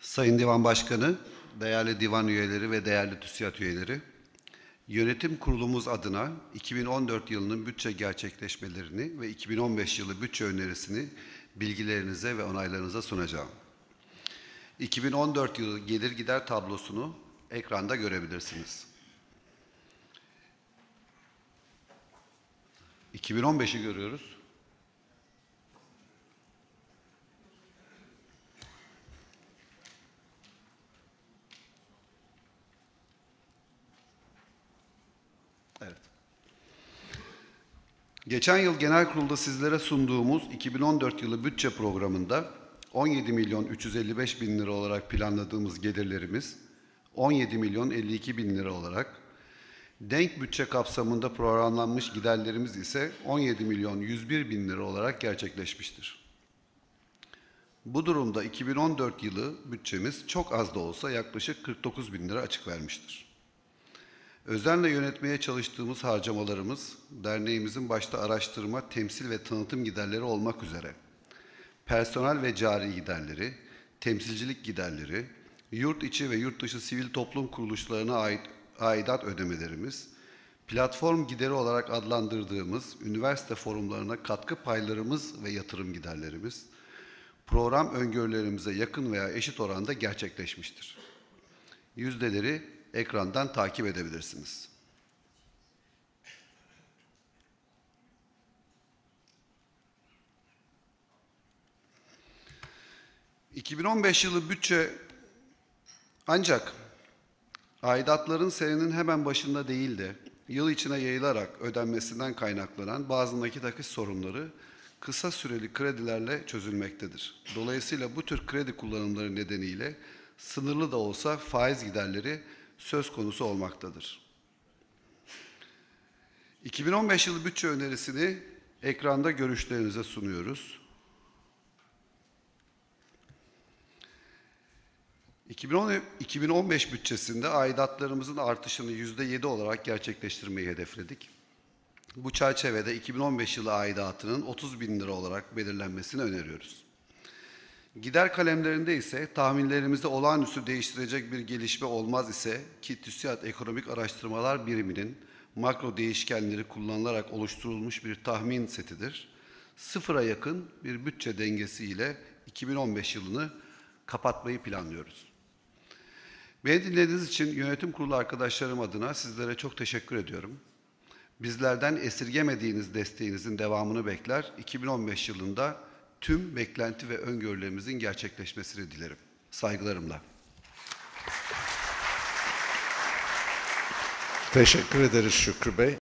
Sayın Divan Başkanı, değerli divan üyeleri ve değerli TÜSİAD üyeleri, yönetim kurulumuz adına 2014 yılının bütçe gerçekleşmelerini ve 2015 yılı bütçe önerisini bilgilerinize ve onaylarınıza sunacağım. 2014 yılı gelir gider tablosunu ekranda görebilirsiniz. 2015'i görüyoruz. Evet. Geçen yıl genel kurulda sizlere sunduğumuz 2014 yılı bütçe programında 17 milyon 355 bin lira olarak planladığımız gelirlerimiz 17 milyon 52 bin lira olarak, denk bütçe kapsamında programlanmış giderlerimiz ise 17 milyon 101 bin lira olarak gerçekleşmiştir. Bu durumda 2014 yılı bütçemiz çok az da olsa yaklaşık 49 bin lira açık vermiştir. Özenle yönetmeye çalıştığımız harcamalarımız, derneğimizin başta araştırma, temsil ve tanıtım giderleri olmak üzere, personel ve cari giderleri, temsilcilik giderleri, yurt içi ve yurt dışı sivil toplum kuruluşlarına ait aidat ödemelerimiz, platform gideri olarak adlandırdığımız üniversite forumlarına katkı paylarımız ve yatırım giderlerimiz, program öngörülerimize yakın veya eşit oranda gerçekleşmiştir. Yüzdeleri ekrandan takip edebilirsiniz. ...2015 yılı bütçe ancak aidatların senenin hemen başında değil de yıl içine yayılarak ödenmesinden kaynaklanan bazı nakit akış sorunları kısa süreli kredilerle çözülmektedir. Dolayısıyla bu tür kredi kullanımları nedeniyle sınırlı da olsa faiz giderleri söz konusu olmaktadır. 2015 yılı bütçe önerisini ekranda görüşlerinize sunuyoruz. 2015 bütçesinde aidatlarımızın artışını %7 olarak gerçekleştirmeyi hedefledik. Bu çerçevede 2015 yılı aidatının 30 bin lira olarak belirlenmesini öneriyoruz. Gider kalemlerinde ise tahminlerimizde olağanüstü değiştirecek bir gelişme olmaz ise ki TÜSİAD Ekonomik Araştırmalar Biriminin makro değişkenleri kullanılarak oluşturulmuş bir tahmin setidir. Sıfıra yakın bir bütçe dengesi ile 2015 yılını kapatmayı planlıyoruz. Beni dinlediğiniz için yönetim kurulu arkadaşlarım adına sizlere çok teşekkür ediyorum. Bizlerden esirgemediğiniz desteğinizin devamını bekler. 2015 yılında tüm beklenti ve öngörülerimizin gerçekleşmesini dilerim. Saygılarımla. Teşekkür ederiz Şükrü Bey.